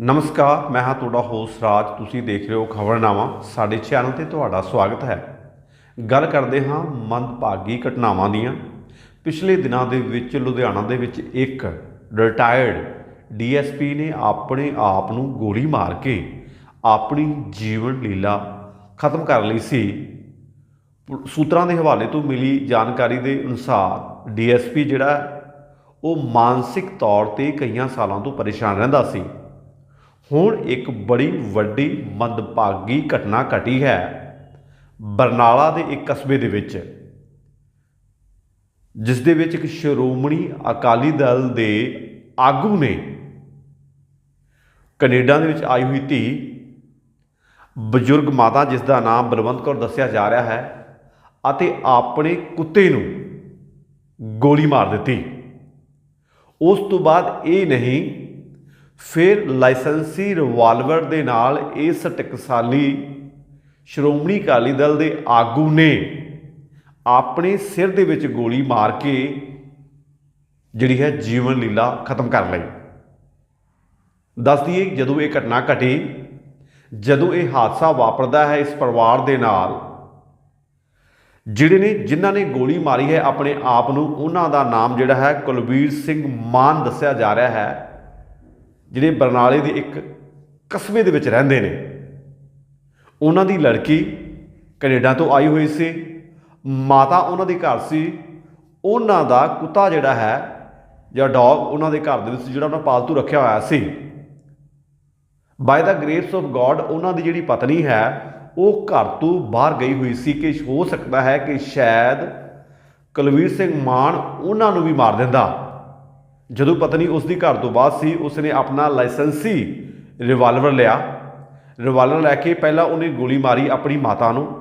ਨਮਸਕਾਰ, ਮੈਂ ਹਾਂ ਤੁਹਾਡਾ ਹੋਸਟ ਰਾਜ। ਤੁਸੀਂ ਦੇਖ ਰਹੇ ਹੋ ਖਬਰਨਾਮਾ। ਸਾਡੇ ਚੈਨਲ ਤੇ ਤੁਹਾਡਾ ਸਵਾਗਤ ਹੈ। ਗੱਲ ਕਰਦੇ ਹਾਂ ਮੰਦਭਾਗੀ ਘਟਨਾਵਾਂ ਦੀਆਂ। ਪਿਛਲੇ ਦਿਨਾਂ ਦੇ ਵਿੱਚ ਲੁਧਿਆਣਾ ਦੇ ਵਿੱਚ ਇੱਕ ਰਿਟਾਇਰਡ ਡੀਐਸਪੀ ਨੇ ਆਪਣੇ ਆਪ ਨੂੰ ਗੋਲੀ ਮਾਰ ਕੇ ਆਪਣੀ ਜੀਵਨ ਲੀਲਾ ਖਤਮ ਕਰ ਲਈ ਸੀ। ਪੁ- ਸੂਤਰਾਂ ਦੇ ਹਵਾਲੇ ਤੋਂ ਮਿਲੀ ਜਾਣਕਾਰੀ ਦੇ ਅਨੁਸਾਰ ਡੀਐਸਪੀ ਜਿਹੜਾ, ਉਹ ਮਾਨਸਿਕ ਤੌਰ ਤੇ ਕਈਆਂ ਸਾਲਾਂ ਤੋਂ ਪਰੇਸ਼ਾਨ ਰਹਿੰਦਾ ਸੀ। ਹੁਣ ਇੱਕ ਬੜੀ ਵੱਡੀ ਮੰਦਭਾਗੀ ਘਟਨਾ ਘਟੀ ਹੈ। ਬਰਨਾਲਾ ਦੇ ਇੱਕ ਕਸਬੇ ਦੇ ਵਿੱਚ। ਜਿਸ ਦੇ ਵਿੱਚ ਇੱਕ ਸ਼੍ਰੋਮਣੀ ਅਕਾਲੀ ਦਲ ਦੇ ਆਗੂ ਨੇ ਕੈਨੇਡਾ ਦੇ ਵਿੱਚ ਆਈ ਹੋਈ ਧੀ, ਬਜ਼ੁਰਗ ਮਾਤਾ, ਜਿਸ ਦਾ ਨਾਮ ਬਲਵੰਤ ਕੌਰ ਦੱਸਿਆ ਜਾ ਰਿਹਾ ਹੈ, ਅਤੇ ਆਪਣੇ ਕੁੱਤੇ ਨੂੰ ਗੋਲੀ ਮਾਰ ਦਿੱਤੀ। ਉਸ ਤੋਂ ਬਾਅਦ ਇਹ ਨਹੀਂ ਫਿਰ ਲਾਇਸੈਂਸੀ ਰਿਵਾਲਵਰ ਦੇ ਨਾਲ ਇਸ ਟਕਸਾਲੀ ਸ਼੍ਰੋਮਣੀ ਅਕਾਲੀ ਦਲ ਦੇ ਆਗੂ ਨੇ ਆਪਣੇ ਸਿਰ ਦੇ ਵਿੱਚ ਗੋਲੀ ਮਾਰ ਕੇ ਜਿਹੜੀ ਹੈ ਜੀਵਨ ਲੀਲਾ ਖਤਮ ਕਰ ਲਈ। ਦੱਸ ਦਈਏ ਜਦੋਂ ਇਹ ਘਟਨਾ ਘਟੀ, ਜਦੋਂ ਇਹ ਹਾਦਸਾ ਵਾਪਰਦਾ ਹੈ ਇਸ ਪਰਿਵਾਰ ਦੇ ਨਾਲ, ਜਿਹੜੇ ਨੇ ਜਿਨ੍ਹਾਂ ਨੇ ਗੋਲੀ ਮਾਰੀ ਹੈ ਆਪਣੇ ਆਪ ਨੂੰ, ਉਹਨਾਂ ਦਾ ਨਾਮ ਜਿਹੜਾ ਹੈ ਕੁਲਵੀਰ ਸਿੰਘ ਮਾਨ ਦੱਸਿਆ ਜਾ ਰਿਹਾ ਹੈ। ਜਿਹੜੇ ਬਰਨਾਲੇ ਦੇ ਇੱਕ ਕਸਬੇ ਦੇ ਵਿੱਚ ਰਹਿੰਦੇ ਨੇ, ਉਹਨਾਂ ਦੀ ਲੜਕੀ ਕੈਨੇਡਾ ਤੋਂ ਆਈ ਹੋਈ ਸੀ, ਮਾਤਾ ਉਹਨਾਂ ਦੇ ਘਰ ਸੀ, ਉਹਨਾਂ ਦਾ ਕੁੱਤਾ ਜਿਹੜਾ ਹੈ ਜਾਂ ਡੌਗ ਉਹਨਾਂ ਦੇ ਘਰ ਦੇ ਵਿੱਚ ਜਿਹੜਾ ਉਹਨਾਂ ਪਾਲਤੂ ਰੱਖਿਆ ਹੋਇਆ ਸੀ। By the grace of God ਉਹਨਾਂ ਦੀ ਜਿਹੜੀ ਪਤਨੀ ਹੈ, ਉਹ ਘਰ ਤੋਂ ਬਾਹਰ ਗਈ ਹੋਈ ਸੀ ਕਿ ਹੋ ਸਕਦਾ ਹੈ ਕਿ ਸ਼ਾਇਦ ਕੁਲਵੀਰ ਸਿੰਘ ਮਾਨ ਉਹਨਾਂ ਨੂੰ ਵੀ ਮਾਰ ਦਿੰਦਾ। ਜਦੋਂ ਪਤਨੀ ਉਸ ਦੀ ਘਰ ਤੋਂ ਬਾਅਦ ਸੀ ਉਸ ਨੇ ਆਪਣਾ ਲਾਇਸੈਂਸੀ ਰਿਵਾਲਵਰ ਲਿਆ। ਰਿਵਾਲਵਰ ਲੈ ਕੇ ਪਹਿਲਾਂ ਉਹਨੇ ਗੋਲੀ ਮਾਰੀ ਆਪਣੀ ਮਾਤਾ ਨੂੰ।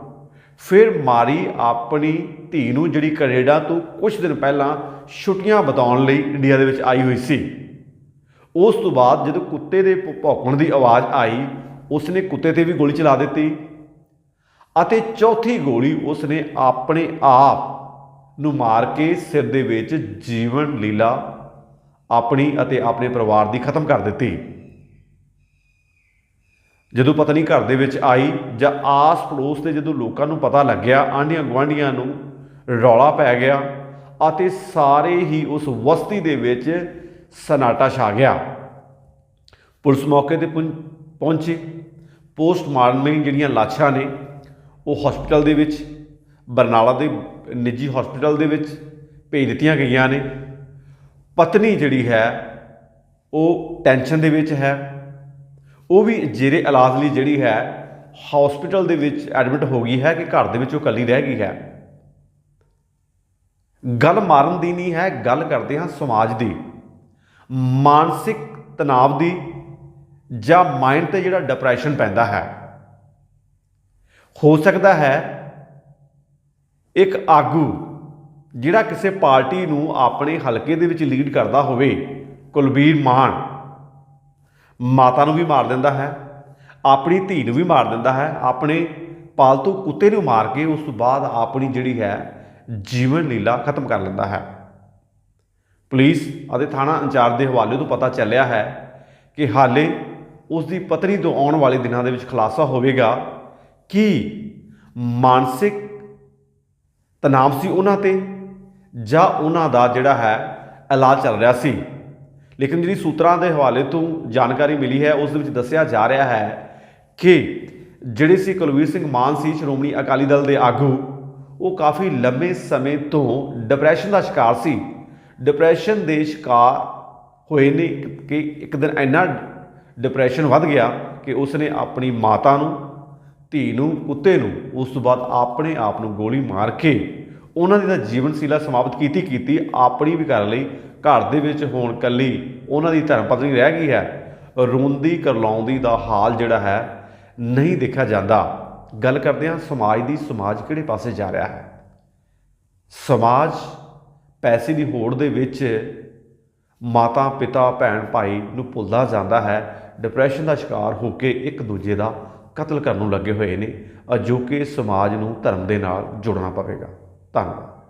ਫਿਰ ਮਾਰੀ ਆਪਣੀ ਧੀ ਨੂੰ, ਜਿਹੜੀ ਕੈਨੇਡਾ ਤੋਂ ਕੁਝ ਦਿਨ ਪਹਿਲਾਂ ਛੁੱਟੀਆਂ ਬਿਤਾਉਣ ਲਈ ਇੰਡੀਆ ਦੇ ਵਿੱਚ ਆਈ ਹੋਈ ਸੀ। ਉਸ ਤੋਂ ਬਾਅਦ ਜਦੋਂ ਕੁੱਤੇ ਦੇ ਭੌ- ਭੌਂਕਣ ਦੀ ਆਵਾਜ਼ ਆਈ, ਉਸਨੇ ਕੁੱਤੇ ਤੇ ਵੀ ਗੋਲੀ ਚਲਾ ਦਿੱਤੀ ਅਤੇ ਚੌਥੀ ਗੋਲੀ ਉਸਨੇ ਆਪਣੇ ਆਪ ਨੂੰ ਮਾਰ ਕੇ ਸਿਰ ਦੇ ਵਿੱਚ ਜੀਵਨ ਲੀਲਾ ਆਪਣੀ ਅਤੇ ਆਪਣੇ ਪਰਿਵਾਰ ਦੀ ਖਤਮ ਕਰ ਦਿੱਤੀ। ਜਦੋਂ ਪਤਨੀ ਘਰ ਦੇ ਵਿੱਚ ਆਈ ਜਾਂ ਆਸ ਪੜੋਸ ਦੇ ਜਦੋਂ ਲੋਕਾਂ ਨੂੰ ਪਤਾ ਲੱਗਿਆ, ਆਂਢੀਆਂ ਗੁਆਂਢੀਆਂ ਨੂੰ ਰੌਲਾ ਪੈ ਗਿਆ ਅਤੇ ਸਾਰੇ ਹੀ ਉਸ ਵਸਤੀ ਦੇ ਵਿੱਚ ਸਨਾਟਾ ਛਾ ਗਿਆ। ਪੁਲਿਸ ਮੌਕੇ ਤੇ ਪੁੰ- ਪਹੁੰਚੀ। ਪੋਸਟਮਾਰਟਮ ਜਿਹੜੀਆਂ ਲਾਸ਼ਾਂ ਨੇ, ਉਹ ਹਸਪੀਟਲ ਦੇ ਵਿੱਚ, ਬਰਨਾਲਾ ਦੇ ਨਿੱਜੀ ਹਸਪੀਟਲ ਦੇ ਵਿੱਚ ਭੇਜ ਦਿੱਤੀਆਂ ਗਈਆਂ ਨੇ। ਪਤਨੀ ਜਿਹੜੀ ਹੈ, ਉਹ ਟੈਨਸ਼ਨ ਦੇ ਵਿੱਚ ਹੈ। ਉਹ ਵੀ ਜੇਰੇ ਇਲਾਜ ਲਈ ਜਿਹੜੀ ਹੈ ਹਸਪੀਟਲ ਦੇ ਵਿੱਚ ਐਡਮਿਟ ਹੋ ਗਈ ਹੈ ਕਿ ਘਰ ਦੇ ਵਿੱਚ ਉਹ ਇਕੱਲੀ ਰਹਿ ਗਈ ਹੈ। ਗੱਲ ਮਾਰਨ ਦੀ ਨਹੀਂ ਹੈ, ਗੱਲ ਕਰਦੇ ਹਾਂ ਸਮਾਜ ਦੀ। ਮਾਨਸਿਕ ਤਣਾਅ ਦੀ ਜਾਂ ਮਾਈਂਡ ਤੇ ਜਿਹੜਾ ਡਿਪਰੈਸ਼ਨ ਪੈਂਦਾ ਹੈ। ਹੋ ਸਕਦਾ ਹੈ ਇੱਕ ਆਗੂ ਜਿਹੜਾ ਕਿਸੇ ਪਾਰਟੀ ਨੂੰ ਆਪਣੇ ਹਲਕੇ ਦੇ ਵਿੱਚ ਲੀਡ ਕਰਦਾ ਹੋਵੇ, ਕੁਲਬੀਰ ਮਾਨ, ਮਾਤਾ ਨੂੰ ਵੀ ਮਾਰ ਦਿੰਦਾ ਹੈ, ਆਪਣੀ ਧੀ ਨੂੰ ਵੀ ਮਾਰ ਦਿੰਦਾ ਹੈ, ਆਪਣੇ ਪਾਲਤੂ ਕੁੱਤੇ ਨੂੰ ਮਾਰ ਕੇ ਉਸ ਤੋਂ ਬਾਅਦ ਆਪਣੀ ਜਿਹੜੀ ਹੈ ਜੀਵਨ ਲੀਲਾ ਖਤਮ ਕਰ ਲੈਂਦਾ ਹੈ। ਪੁਲਿਸ ਅਤੇ ਥਾਣਾ ਇੰਚਾਰਜ ਦੇ ਹਵਾਲੇ ਤੋਂ ਪਤਾ ਚੱਲਿਆ ਹੈ ਕਿ ਹਾਲੇ ਉਸ ਦੀ ਪਤਨੀ ਤੋਂ ਆਉਣ ਵਾਲੇ ਦਿਨਾਂ ਦੇ ਵਿੱਚ ਖੁਲਾਸਾ ਹੋਵੇਗਾ ਕਿ ਮਾਨਸਿਕ ਤਣਾਅ ਸੀ ਉਹਨਾਂ ਤੇ ਜਾਂ ਉਹਨਾਂ ਦਾ ਜਿਹੜਾ ਹੈ ਇਲਾਜ ਚੱਲ ਰਿਹਾ ਸੀ। ਲੇਕਿਨ ਜਿਹੜੀ ਸੂਤਰਾਂ ਦੇ ਹਵਾਲੇ ਤੋਂ ਜਾਣਕਾਰੀ ਮਿਲੀ ਹੈ, ਉਸ ਦੇ ਵਿੱਚ ਦੱਸਿਆ ਜਾ ਰਿਹਾ ਹੈ ਕਿ ਜਿਹੜੇ ਸੀ ਕੁਲਵੀਰ ਸਿੰਘ ਮਾਨ ਸੀ, ਸ਼੍ਰੋਮਣੀ ਅਕਾਲੀ ਦਲ ਦੇ ਆਗੂ, ਉਹ ਕਾਫੀ ਲੰਬੇ ਸਮੇਂ ਤੋਂ ਡਿਪਰੈਸ਼ਨ ਦਾ ਸ਼ਿਕਾਰ ਸੀ। ਡਿਪਰੈਸ਼ਨ ਦੇ ਸ਼ਿਕਾਰ ਹੋਏ ਨੇ ਕਿ ਇੱਕ ਦਿਨ ਇੰਨਾ ਡਿਪਰੈਸ਼ਨ ਵੱਧ ਗਿਆ ਕਿ ਉਸਨੇ ਆਪਣੀ ਮਾਤਾ ਨੂੰ, ਧੀ ਨੂੰ, ਕੁੱਤੇ ਨੂੰ, ਉਸ ਤੋਂ ਬਾਅਦ ਆਪਣੇ ਆਪ ਨੂੰ ਗੋਲੀ ਮਾਰ ਕੇ ਉਹਨਾਂ ਦੀ ਤਾਂ ਜੀਵਨ ਸੀਲਾ ਸਮਾਪਤ ਕੀਤੀ ਕੀਤੀ ਆਪਣੀ ਵੀ ਕਰ ਲਈ, ਘਰ ਦੇ ਵਿੱਚ ਹੋਣ ਕੱਲੀ, ਉਹਨਾਂ ਦੀ ਧਰਮ ਪਤਨੀ ਰਹਿ ਗਈ ਹੈ। ਰੋਂਦੀ ਕਰਲਾਉਂਦੀ ਦਾ ਹਾਲ ਜਿਹੜਾ ਹੈ, ਨਹੀਂ ਦੇਖਿਆ ਜਾਂਦਾ। ਗੱਲ ਕਰਦੇ ਹਾਂ, ਸਮਾਜ ਦੀ, ਸਮਾਜ ਕਿਹੜੇ ਪਾਸੇ ਜਾ ਰਿਹਾ ਹੈ? ਸਮਾਜ ਪੈਸੇ ਦੀ ਹੋੜ ਦੇ ਵਿੱਚ ਮਾਤਾ, ਪਿਤਾ, ਭੈਣ, ਭਾਈ ਨੂੰ ਭੁੱਲਦਾ ਜਾਂਦਾ ਹੈ। ਡਿਪਰੈਸ਼ਨ ਦਾ ਸ਼ਿਕਾਰ ਹੋ ਕੇ ਇੱਕ ਦੂਜੇ ਦਾ ਕਤਲ ਕਰਨ ਨੂੰ ਲੱਗੇ ਹੋਏ ਨੇ। ਅਜੋ ਕਿ ਸਮਾਜ ਨੂੰ ਧਰਮ ਦੇ ਨਾਲ ਜੁੜਨਾ ਪਵੇਗਾ। Tam.